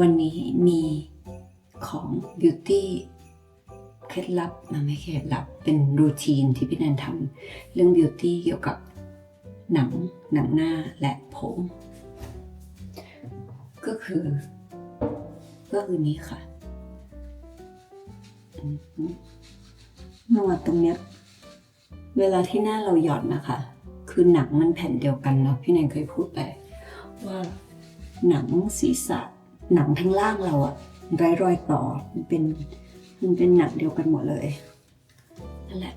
วันนี้มีของ beauty เคล็ดลับนไม่เคล็ดลับ เป็นรูทีนที่พี่แนนทำเรื่อง beauty เกี่ยวกับหนังหนังหน้าและผม ก็คือ ก็คือนี้ค่ะอืมนวดตรงเนี้ย เวลาที่หน้าเราหย่อนนะคะ คือหนังมันแผ่นเดียวกันเนาะพี่แนนเคยพูดไปว่าหนังศีรษะ หนังทั้งล่างเราอะไร้รอยต่อมันเป็นมันเป็นหนังเดียวกันหมดเลยนั่นแหละ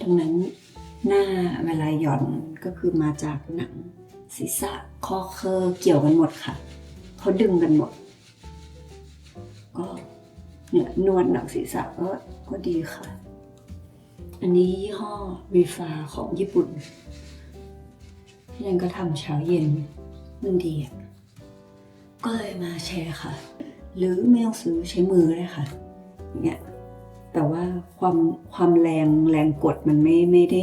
ดังนั้นหน้าเวลาหย่อนก็คือมาจากหนังศีรษะคอเคอเกี่ยวกันหมดค่ะเขาดึงกันหมด ก็เนี่ยนวดหนังศีรษะก็ก็ดีค่ะ อันนี้ยี่ห้อรีฟาของญี่ปุ่นพี่แนนก็ทำเช้าเย็นมันดีอะ ก็เลยมาแชร์ค่ะ หรือไม่ต้องซื้อใช้มือได้ค่ะอย่างเงี้ยแต่ว่าความความแรงแรงกดมันไม่ไม่ได้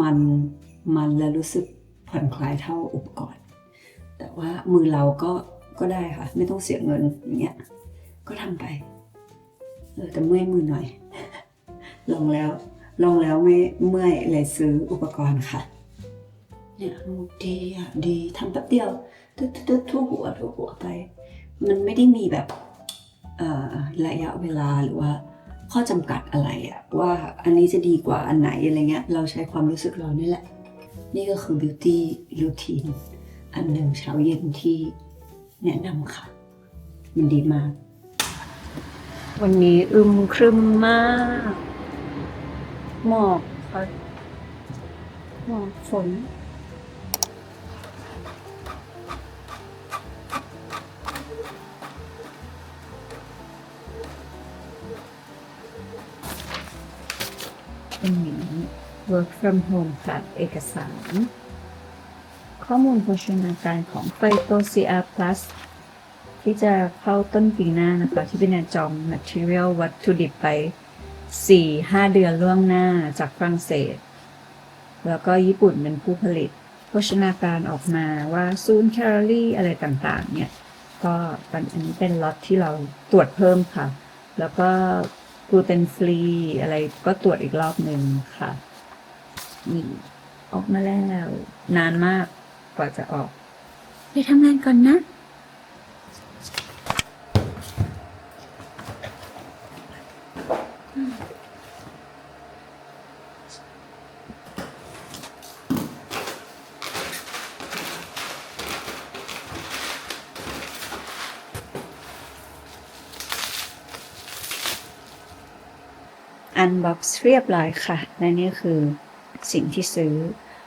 มันมันและรู้สึกผ่อนคลายเท่าอุปกรณ์ แต่ว่ามือเราก็ก็ได้ค่ะ ไม่ต้องเสียเงินอย่างเงี้ยก็ทำไปเออแต่เมื่อยมือหน่อย ลองแล้วลองแล้วไม่เมื่อยเลยซื้ออุปกรณ์ค่ะ เนี่ยดีอะดีทำแป๊บเดียว ตึ๊ดตึ๊ดทั่วหัวทั่วหัวไป มันไม่ได้มีแบบระยะเวลาหรือว่า ข้อจำกัดอะไรอะว่าอันนี้จะดีกว่าอันไหนอะไรเงี้ย เราใช้ความรู้สึกเรานี่แหละ นี่ก็คือ beauty routine อันหนึ่งเช้าเย็นที่แนะนำค่ะ มันดีมาก วันนี้อึมครึมมาก หมอกค่ะหมอกฝน work from home ค่ะเอกสาร ข้อมูลโภชนาการของไฟโต CR Plus ที่จะเข้าต้นปีหน้านะคะ ที่เป็นแนจอง material วัตถุดิบไป 4-5 เดือนล่วงหน้าจากฝรั่งเศส แล้วก็ญี่ปุ่นเป็นผู้ผลิต โภชนาการออกมาว่าศูนย์แคลอรี่อะไรต่างๆ เนี่ย ก็อันนี้เป็นล็อตที่เราตรวจเพิ่มค่ะ แล้วก็กลูเตนฟรีอะไรก็ตรวจอีกรอบหนึ่งค่ะ นี่ออกมาแล้วนานมากกว่าจะออก ไปทำงานก่อนนะ อันบ็อกซ์เรียบร้อยค่ะ และนี่คือ สิ่งที่ซื้อ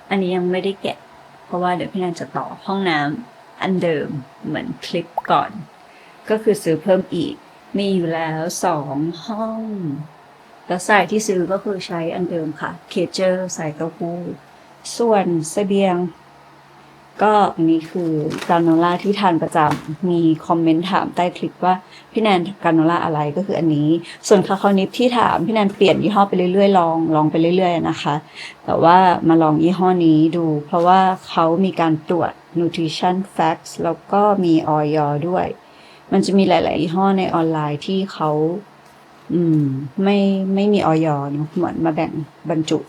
อันนี้ยังไม่ได้แกะ เพราะว่าเดี๋ยวพี่นันจะต่อห้องน้ำอันเดิมเหมือนคลิปก่อน ก็คือซื้อเพิ่มอีก มีอยู่แล้วสองห้อง แล้วสายที่ซื้อก็คือใช้อันเดิมค่ะ เคเจอร์สายเต้าหู้ส่วนสเสบียง ก็อันนี้คือกราโนล่าที่ทานประจำมีคอมเมนต์ถามใต้คลิปว่าพี่แนนกราโนล่าอะไรก็คืออันนี้ ส่วนคาคานิปที่ถามพี่แนนเปลี่ยนยี่ห้อไปเรื่อยๆลองลองไปเรื่อยๆนะคะ แต่ว่ามาลองยี่ห้อนี้ดู เพราะว่าเขามีการตรวจ nutrition facts แล้วก็มีออยด้วย มันจะมีหลาย ๆ ยี่ห้อในออนไลน์ที่เขาอืมไม่ไม่มีออยเนอะเหมือนมาแบ่งบรรจุ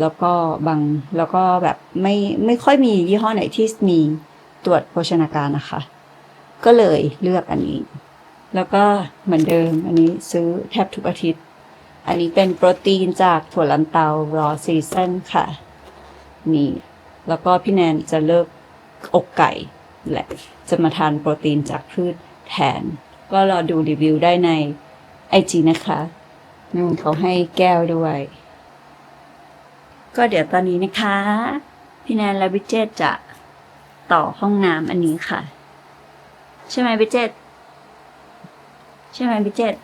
แล้วก็บางแล้วก็แบบไม่ไม่ค่อยมียี่ห้อไหนที่มีตรวจโภชนาการนะคะ ก็เลยเลือกอันนี้ แล้วก็เหมือนเดิมอันนี้ซื้อแทบทุกอาทิตย์ อันนี้เป็นโปรตีนจากถั่วลันเตารอซีซันค่ะ นี่ แล้วก็พี่แนนจะเลิกอกไก่แหละจะมาทานโปรตีนจากพืชแทน ก็รอดูรีวิวได้ในไอจีนะคะอืมเขาให้แก้วด้วย ก็เดี๋ยวตอนนี้นะคะ พี่แนนและวิเจตจะต่อห้องน้ำอันนี้ค่ะ ใช่ไหมวิเจตใช่ไหมวิเจต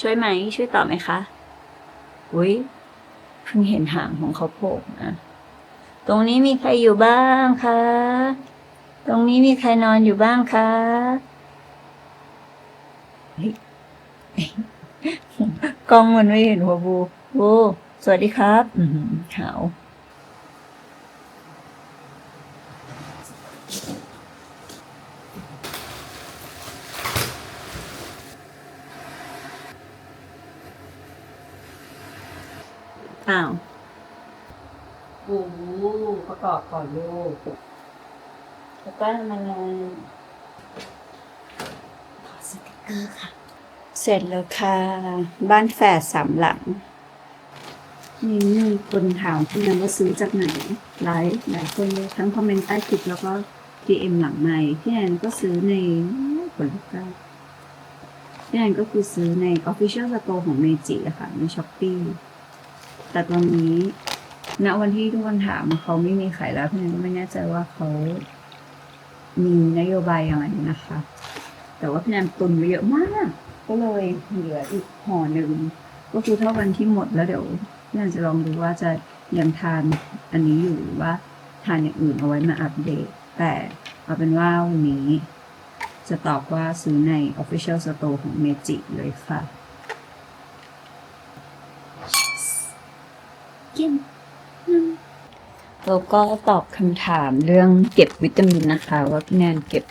ช่วยไหมช่วยต่อไหมคะอุ้ยเพิ่งเห็นหางของเขาโผล่นะตรงนี้มีใครอยู่บ้างคะ ตรงนี้มีใครนอนอยู่บ้างคะเฮ้ยกล้องมันไม่เห็นหัวบูบู สวัสดีครับ อืขาวอ้าวโอ้ประกอบก่อนลูกแล้วก็ทำอะไมันสติกเกอร์ค่ะ เสร็จแล้วค่ะ บ้านแฝดสามหลัง นี่มีคนถามพี่นันว่าซื้อจากไหนหลายหลายคนเลยทั้งคอมเมนต์ใต้คลิปแล้วก็ DM หลังใหม่พี่แอนก็ซื้อในผลกค้าพี่แอนก็คือซื้อใน Official Store ของเมจิอะค่ะ ในช้อปปี้แต่ตอนนี้ณวันที่ทุกคนถามเขาไม่มีขายแล้วพี่แอนก็ไม่แน่ใจว่าเขามีนโยบายยังไงนะคะ แต่ว่าพี่แอนตุนไว้เยอะมาก ก็เลยเหลืออีกห่อหนึ่งก็คือถ้าวันที่หมดแล้วเดี๋ยว พี่แอนจะลองดูว่าจะยังทานอันนี้อยู่หรือว่าทานอย่างอื่นเอาไว้มาอัปเดต แต่เอาเป็นว่าวันนี้จะตอบว่าซื้อใน Official Store ของ Meiji เลยค่ะ กินแล้วก็ตอบคำถามเรื่องเก็บวิตามินนะคะ ว่าแนนเก็บ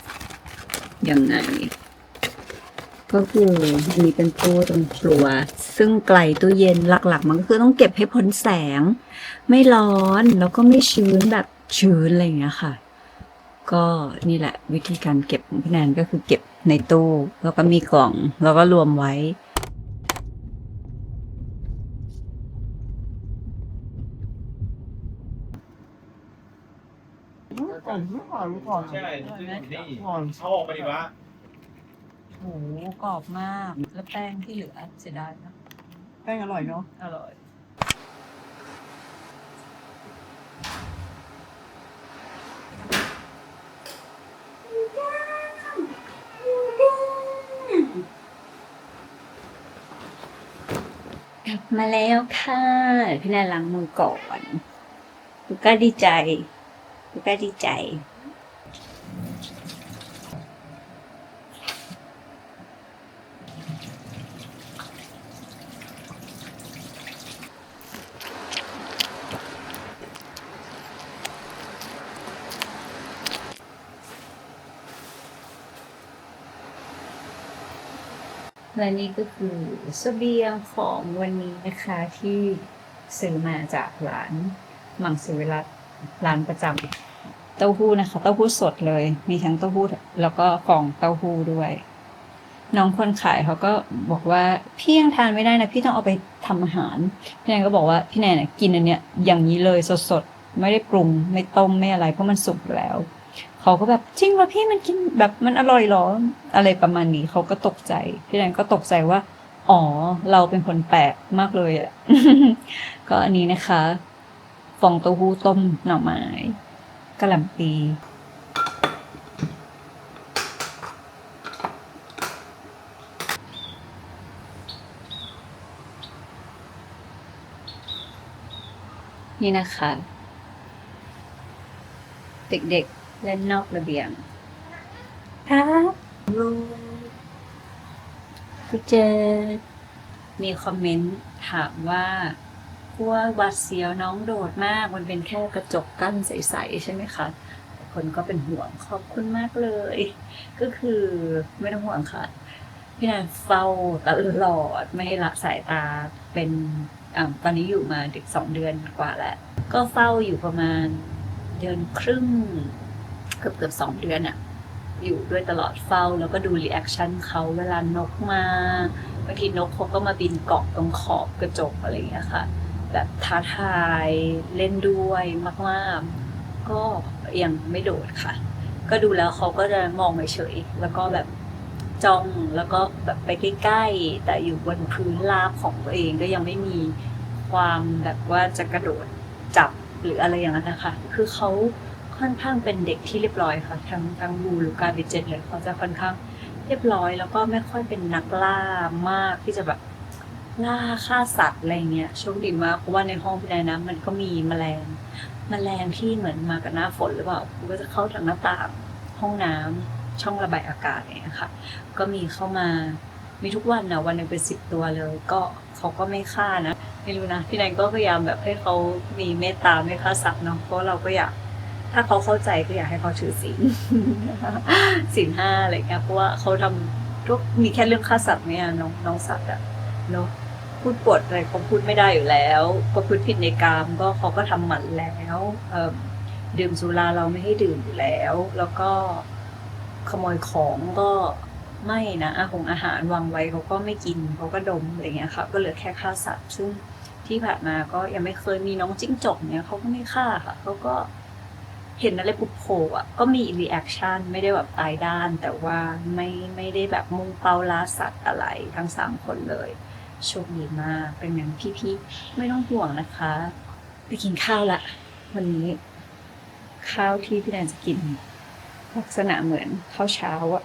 ยังไง ก็คือมีเป็นตู้ตรงครัว ซึ่งไกลตู้เย็นหลักๆ มันก็คือต้องเก็บให้พ้นแสง ไม่ร้อนแล้วก็ไม่ชื้นแบบชื้นอะไรอย่างเงี้ยค่ะ ก็นี่แหละวิธีการเก็บของพี่แนนก็คือเก็บในตู้แล้วก็มีกล่องแล้วก็รวมไว้ก่อนลูกก่อนลูกก่อนใช่นี่เอาออกมาดีวะโหกรอบมาก แล้วแป้งที่เหลือเสียดายนะ แป้งอร่อยเนาะ อร่อย กลับมาแล้วค่ะพี่แนนล้างมือก่อนลูก้าดีใจลูก้าดีใจ และนี่ก็คือเสบียงของวันนี้นะคะที่ซื้อมาจากร้านมังสวิรัตร้านประจำเต้าหู้นะคะ เต้าหู้สดเลย มีทั้งเต้าหู้แล้วก็ฟองเต้าหู้ด้วย น้องคนขายเขาก็บอกว่าพี่ยังทานไม่ได้นะ พี่ต้องเอาไปทำอาหาร พี่แนนก็บอกว่าพี่แนนน่ะกินอันเนี้ยอย่างนี้เลยสดๆ ไม่ได้ปรุงไม่ต้มไม่อะไรเพราะมันสุกแล้ว เขาก็แบบจริงเหรอพี่มันกินแบบมันอร่อยเหรอ อะไรประมาณนี้เขาก็ตกใจ พี่แดนก็ตกใจว่า อ๋อ เราเป็นคนแปลกมากเลยอะก็อันนี้นะคะฟองเต้าหู้ต้มหน่อไม้กระหล่ำปีนี่นะคะ เด็กๆ เล่นนอกระเบียงครับลูกพี่เจดมีคอมเมนต์ถามว่ากลัวหวัดเสียวน้องโดดมาก มันเป็นแค่กระจกกั้นใสๆใช่ไหมคะ คนก็เป็นห่วงขอบคุณมากเลย ก็คือไม่ต้องห่วงค่ะ พี่แนนเฝ้าตลอดไม่ให้ละสายตาเป็นอ่าตอนนี้อยู่มาเด็กสองเดือนกว่าแล้ว ก็เฝ้าอยู่ประมาณเดือนครึ่งเกือบเกือบสองเดือนอะอยู่ด้วยตลอดเฝ้าแล้วก็ดูรีแอคชั่นเขาเวลานกมาบางทีนกเขาก็มาบินเกาะตรงขอบกระจกอะไรอย่างเงี้ยค่ะ แบบท้าทายเล่นด้วยมากๆ ก็ยังไม่โดดค่ะ ก็ดูแล้วเขาก็จะมองเฉยๆแล้วก็แบบจ้องแล้วก็แบบไปใกล้ๆ แต่อยู่บนพื้นราบของตัวเองก็ยังไม่มีความแบบว่าจะกระโดดจับหรืออะไรอย่างนั้นนะคะ คือเขา ค่อนข้างเป็นเด็กที่เรียบร้อยค่ะ ทั้งทั้งบูหรือกาบิเจตเลยเขาจะค่อนข้างเรียบร้อย แล้วก็ไม่ค่อยเป็นนักล่ามากที่จะแบบล่าฆ่าสัตว์อะไรเงี้ยโชคดีมากเพราะว่าในห้องพี่นายนะมันก็มีแมลงแมลงที่เหมือนมากับหน้าฝนหรือเปล่าก็จะเข้าทางหน้าต่างห้องน้ำช่องระบายอากาศเนี่ยค่ะ ก็มีเข้ามามีทุกวันนะวันหนึ่งเป็นสิบตัวเลย ก็เขาก็ไม่ฆ่านะไม่รู้นะพี่แนนก็พยายามแบบให้เขามีเมตตาไม่ฆ่าสัตว์เนาะเพราะเราก็อยาก ถ้าเขาเข้าใจก็อยากให้เขาถือศีลศีลห้าอะไรเงี้ยเพราะว่าเขาทำทุกมีแค่เรื่องฆ่าสัตว์เนี่ยน้องน้องสัตว์อะเนาะพูดปดอะไรเขาพูดไม่ได้อยู่แล้วก็พูดผิดในกามก็เขาก็ทำหมันแล้วเอิ่มดื่มสุราเราไม่ให้ดื่มอยู่แล้ว แล้วก็ขโมยของก็ไม่นะอาหงอาหารวางไว้เขาก็ไม่กินเขาก็ดมอะไรเงี้ยค่ะก็เหลือแค่ฆ่าสัตว์ซึ่งที่ผ่านมาก็ยังไม่เคยมีน้องจิ้งจกเนี่ยเขาก็ไม่ฆ่าค่ะเขาก็ เห็นอะไรปุ๊บโผล่อะก็มีรีแอคชั่นไม่ได้แบบตายด้าน แต่ว่าไม่ไม่ได้แบบมุ่งเป้าล่าสัตว์อะไรทั้งสามคนเลยโชคดีมากเป็นอย่างพี่ๆไม่ต้องห่วงนะคะ ไปกินข้าวละวันนี้ ข้าวที่พี่แดนจะกิน ลักษณะเหมือนข้าวเช้าอะ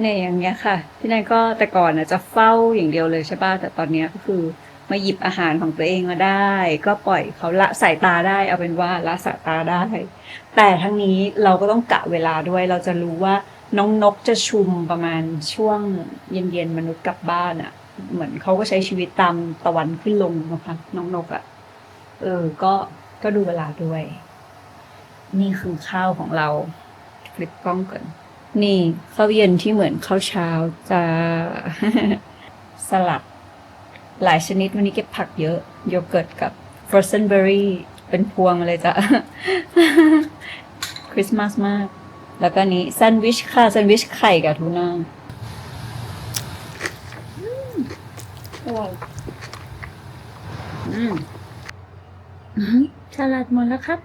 เนี่ยอย่างเงี้ยค่ะ พี่แดนก็แต่ก่อนอะจะเฝ้าอย่างเดียวเลยใช่ป่ะแต่ตอนเนี้ยก็คือ มาหยิบอาหารของตัวเองมาได้ ก็ปล่อยเขาละสายตาได้เอาเป็นว่าละสายตาได้ แต่ทั้งนี้เราก็ต้องกะเวลาด้วย เราจะรู้ว่าน้องนกจะชุมประมาณช่วงเย็นๆมนุษย์กลับบ้านอะเหมือนเขาก็ใช้ชีวิตตามตะวันขึ้นลงนะคะน้องนกอะ่ะเออก็ก็ดูเวลาด้วย นี่คือข้าวของเราฟลิปกล้องก่อน นี่ข้าวเย็นที่เหมือนข้าวเช้าจะสลัด หลายชนิดวันนี้เก็บผักเยอะโยเกิร์ตกับ frozen berry เป็นพวงเลยจ้ะคริสต์มาสมาก แล้วก็นี้แซนด์วิชค่ะแซนด์วิชไข่กับทูน่าอร่อยอืมอื้อหือสลัดหมดแล้วครับ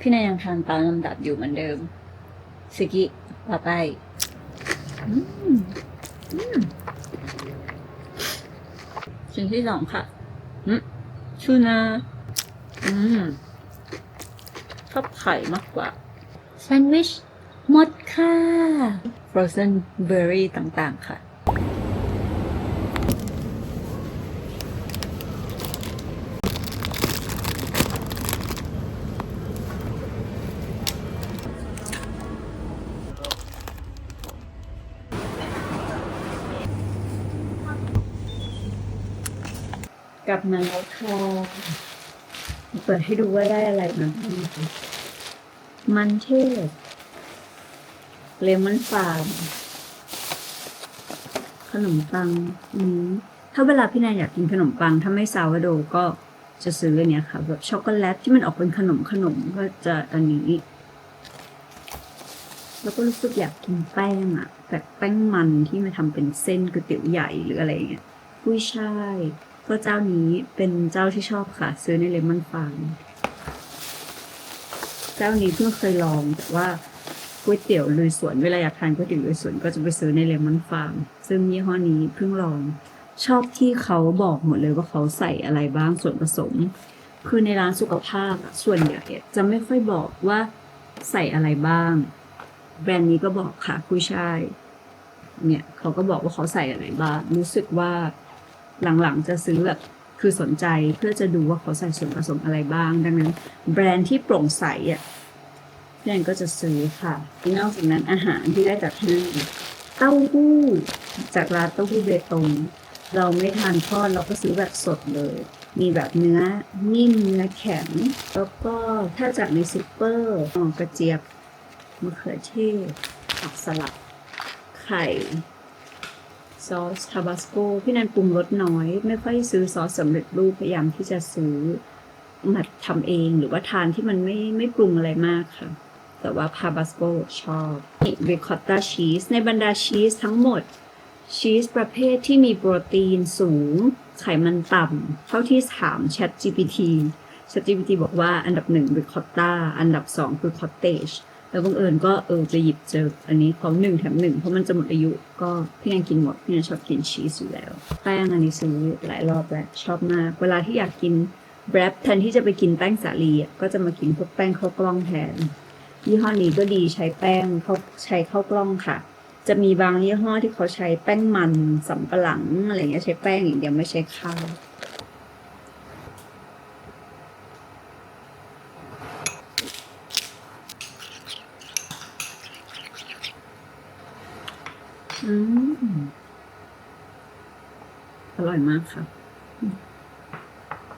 พี่นายยังทานตามลำดับอยู่เหมือนเดิมสกิต่อไปอืมอืม ชิ้นที่สองค่ะอืมชูนาอืมชอบไข่มากกว่าแซนด์วิชหมดค่ะ frozen berry ต่างๆค่ะ กลับมาแล้วค่ะเปิดให้ดูว่าได้อะไรมาบ้างนะมันเทศเลมอนฟาร์มขนมปังอืมถ้าเวลาพี่นายอยากกินขนมปัง ถ้าไม่ซาวโดก็จะซื้ออันเนี้ยค่ะแบบช็อกโกแลตที่มันออกเป็นขนมขนมก็จะอันนี้ แล้วก็รู้สึกอยากกินแป้งอะแบบแป้งมันที่มาทำเป็นเส้นก๋วยเตี๋ยวใหญ่หรืออะไรเงี้ยกุ้ยช่าย ก็เจ้านี้เป็นเจ้าที่ชอบค่ะ ซื้อในเลมอนฟาร์มเจ้านี้เพิ่งเคยลองแต่ว่าก๋วยเตี๋ยวลุยสวนเวลาอยากทานก๋วยเตี๋ยวลุยสวนก็จะไปซื้อในเลมอนฟาร์มซึ่งยี่ห้อนี้เพิ่งลองชอบที่เขาบอกหมดเลยว่าเขาใส่อะไรบ้างส่วนผสม คือในร้านสุขภาพส่วนใหญ่จะไม่ค่อยบอกว่าใส่อะไรบ้าง แบรนด์นี้ก็บอกค่ะกุ้ยช่ายเนี่ยเขาก็บอกว่าเขาใส่อะไรบ้างรู้สึกว่า หลังๆจะซื้อแบบคือสนใจเพื่อจะดูว่าเขาใส่ส่วนผสมอะไรบ้าง ดังนั้น แบรนด์ที่โปร่งใสอะพี่แอนก็จะซื้อค่ะนอกจากนั้นอาหารที่ได้จากที่นั่นเต้าหู้จากร้านเต้าหู้เบตงเราไม่ทานทอดเราก็ซื้อแบบสดเลย มีแบบเนื้อนิ่มเนื้อแข็ง แล้วก็ถ้าจากในซูเปอร์อ๋อกระเจี๊ยบมะเขือเทศผักสลัดไข่ ซอสทาบาสโกพี่นันปรุงรสน้อย ไม่ค่อยซื้อซอสสำเร็จรูปพยายามที่จะซื้อมาทำเองหรือว่าทานที่มันไม่ไม่ปรุงอะไรมากค่ะ แต่ว่าทาบาสโกชอบริคอตตาชีสในบรรดาชีสทั้งหมดชีสประเภทที่มีโปรตีนสูง ไขมันต่ำเท่าที่ถาม Chat GPT Chat GPT บอกว่าอันดับหนึ่งริคอตตาอันดับสองคือคอตเตจ แล้วบังเอิญก็เออจะหยิบเจออันนี้เขาหนึ่งแถมหนึ่งเพราะมันจะหมดอายุก็พี่ยังกินหมดพี่ยังชอบกินชีสอยู่แล้วแป้งอันนี้ซื้อหลายรอบแล้วชอบมาก เวลาที่อยากกินแบรปแทนที่จะไปกินแป้งสาลีอะก็จะมากินพวกแป้งข้าวกล้องแทนยี่ห้อนี้ก็ดีใช้แป้งเขาใช้ข้าวกล้องค่ะ จะมีบางยี่ห้อที่เขาใช้แป้งมันสำปะหลังอะไรเงี้ยใช้แป้งอย่างเดียวไม่ใช้ข้าว อืมอร่อยมากค่ะ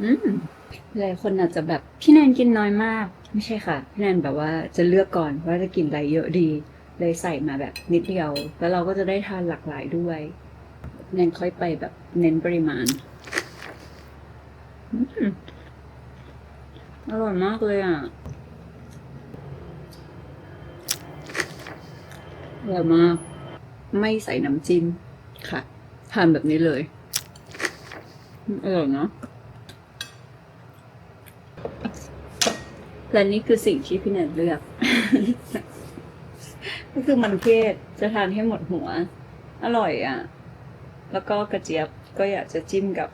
อืมหลายคนอาจจะแบบพี่แนนกินน้อยมาก ไม่ใช่ค่ะ พี่แนนแบบว่าจะเลือกก่อนว่าจะกินอะไรเยอะดี เลยใส่มาแบบนิดเดียว แล้วเราก็จะได้ทานหลากหลายด้วย แนนค่อยไปแบบเน้นปริมาณ อืมอร่อยมากเลยอะอร่อยมาก ไม่ใส่น้ำจิ้มค่ะทานแบบนี้เลยอร่อยเนาะและนี่คือสิ่งที่พี่แนนเลือก ก็คือมันเทศจะทานให้หมดหัว อร่อยอะ แล้วก็กระเจี๊ยบก็อยากจะจิ้มกับ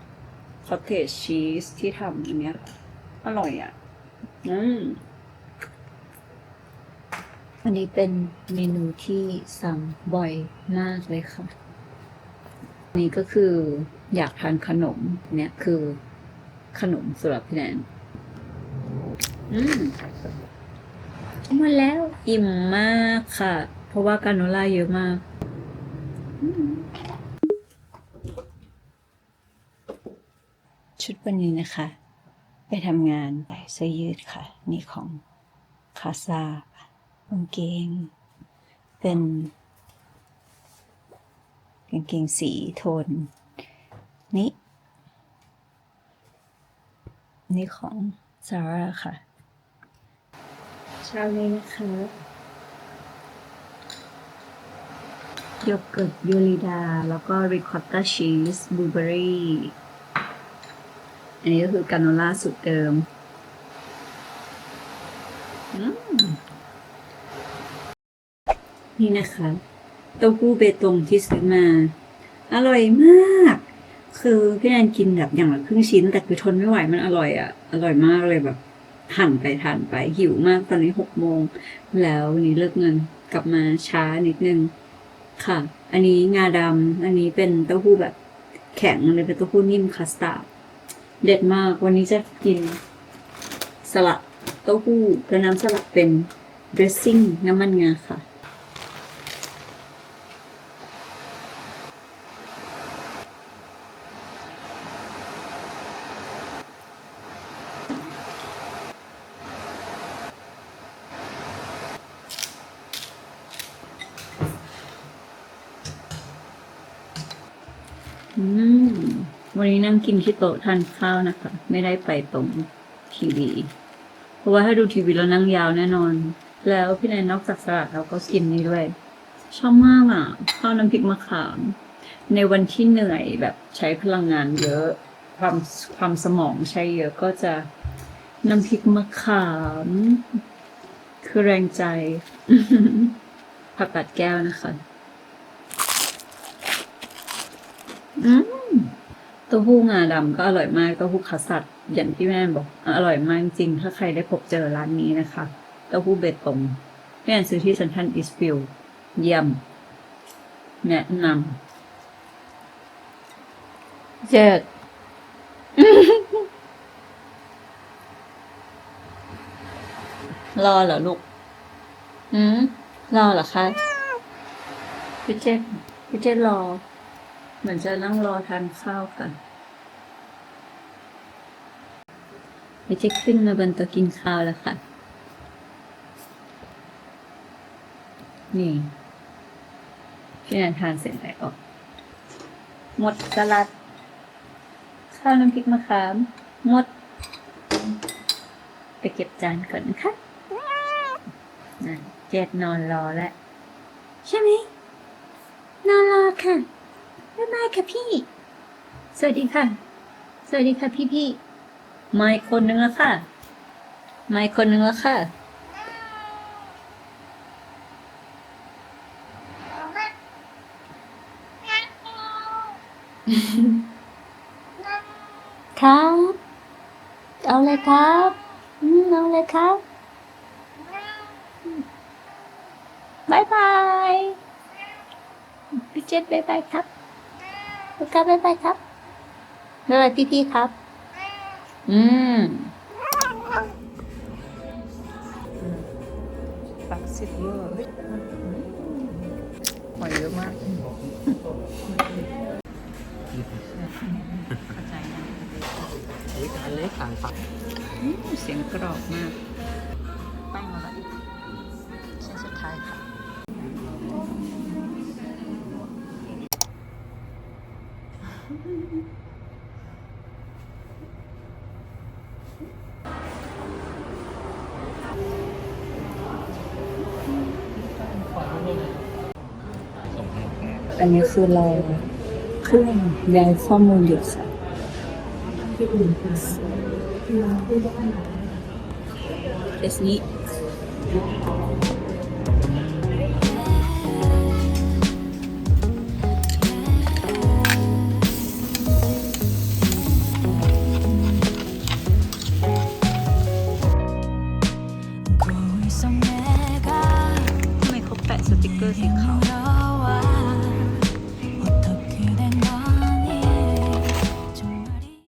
คอตเทจชีสที่ทำอันเนี้ย อร่อยอะ อืม อันนี้เป็นเมนูที่สั่งบ่อยมากเลยค่ะ นี่ก็คืออยากทานขนมเนี่ยคือขนมสำหรับพี่แนนอืมมาแล้วอิ่มมากค่ะ เพราะว่ากาโนล่าเยอะมากมชุดวันนี้นะคะ ไปทำงานใส่เสื้อยืดค่ะ นี่ของคาซา กางเกง เป็นกางเกงสีโทน นี้ นี่ของซาร่าค่ะเช้านี้นะคะโยเกิร์ตยูริดา แล้วก็ริคอตตาชีสบลูเบอรี่ อันนี้ก็คือกราโนล่าสุดเดิมอืม นี่นะคะเต้าหู้เบตงที่ซื้อมา อร่อยมาก คือพี่แนนกินแบบอย่างละครึ่งชิ้น แต่คือทนไม่ไหวมันอร่อยอะ่ะอร่อยมากเลยแบบหั่นไปทานไปหิวมากตอนนี้หกโมง แล้ววันนี้เลิกเงินกลับมาช้านิดนึงค่ะ อันนี้งาดำอันนี้เป็นเต้าหู้แบบแข็งเลยเป็นเต้าหู้นิ่มคัสตาร์ดเด็ดมากวันนี้จะกินสลัดเต้าหู้และน้ำสลัดเป็น dressing น้ำมันงาค่ะ อืม วั นี้นั่งกินที่โต๊ะทานข้าวนะคะ ไม่ได้ไปตรงทีวี เพราะว่าถ้าดูทีวีแล้วนั่งยาวแน่นอน แล้วพี่แนนนอกจากสลัดเราก็กินนี้ด้วย ชอบมากอะข้าวน้ำพริกมะขาม ในวันที่เหนื่อยแบบใช้พลังงานเยอะ ความความสมองใช้เยอะก็จะน้ำพริกมะขาม คือแรงใจ ผักกาดแก้วนะคะ อืม เต้าหู้งาดำก็อร่อยมากเต้าหู้คัสตัดอย่างที่แม่บอก อร่อยมากจริง ถ้าใครได้พบเจอร้านนี้นะคะ เต้าหู้เบตงแม่นซื้อที่เซ็นทรัลอีสต์ฟิลด์เยี่ยม แนะนำเจ็ดรอเหรอลูก อืมรอเหรอคะพี่เจษพี่เจษรอ เหมือนจะนั่งรอทานข้าวค่ะไปเช็คขึ้นมาบนโต๊ะกินข้าวแล้วค่ะ นี่พี่นันทานเสร็จแล้ว หมดสลัด ข้าวน้ำพริกมะขาม หมด ไปเก็บจานก่อนนะคะนั่นเจ็ดนอนรอแล้ว ใช่ไหม นอนรอค่ะ บ๊ายบายค่ะพี่ สวัสดีค่ะ สวัสดีค่ะพี่พี่ๆมาอีกคนนึงแล้วค่ะมาอีกคนนึงแล้วค่ะ ครับ เอาเลยครับอืมเอาเลยครับบายบายพี่เจษบายบายครับ ลูกครับบายบายครับบายบายพี่พี่ๆครับ อืมปักสิบเวอร์หอยเยอะมากเข้าใจนะอันเล็กต่างปักอืมเสียงกรอบมากแป้งมาแล้วอีกเส้นสุดท้ายค่ะ อันนี้คือเราเครื่องย้ายข้อมูลอยู่ค่ะเอสนี้